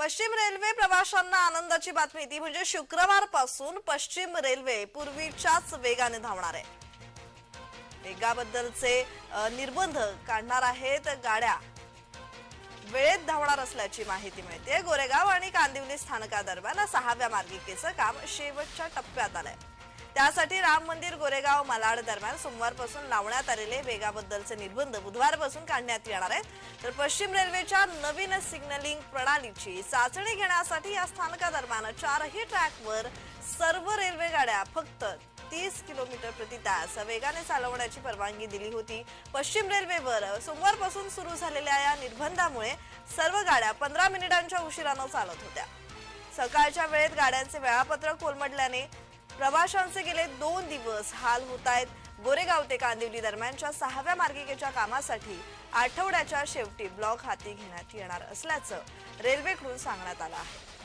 पश्चिम रेल्वे प्रवाशांना आनंदाची बातमी ती म्हणजे शुक्रवारपासून पश्चिम रेल्वे पूर्वीच्याच वेगाने धावणार आहे. वेगाबद्दलचे निर्बंध काढणार आहेत गाड्या. वेळेत धावणार असल्याची माहिती मिळते गोरेगाव आणि कांदिवली स्थानकादरम्यान सहाव्या मार्गिकेचं काम शेवटच्या टप्प्यात आलंय. त्यासाठी राम मंदिर गोरेगाव मालाड दरम्यान सोमवारपासून लावण्यात आलेले वेगाबद्दलचे निर्बंध बुधवारपासून काढण्यात येणार आहेत. तर पश्चिम रेल्वेच्या नवीन सिग्नलिंग प्रणालीची चाचणी घेण्यासाठी या स्थानकादरम्यान चारही ट्रॅकवर सर्व रेल्वे गाड्या फक्त तीस किलोमीटर प्रति तास वेगाने चालवण्याची परवानगी दिली होती. पश्चिम रेल्वेवर सोमवारपासून सुरू झालेल्या या निर्बंधामुळे सर्व गाड्या पंधरा मिनिटांच्या उशिरानं चालत होत्या. सकाळच्या वेळेत गाड्यांचे वेळापत्रक कोलमडल्याने प्रवाशांचे गेले दोन दिवस हाल होत आहेत. गोरेगाव ते कांदिवली दरम्यानच्या सहाव्या मार्गिकेच्या कामासाठी आठवड्याच्या शेवटी ब्लॉक हाती घेण्यात येणार असल्याचं रेल्वेकडून सांगण्यात आलं आहे.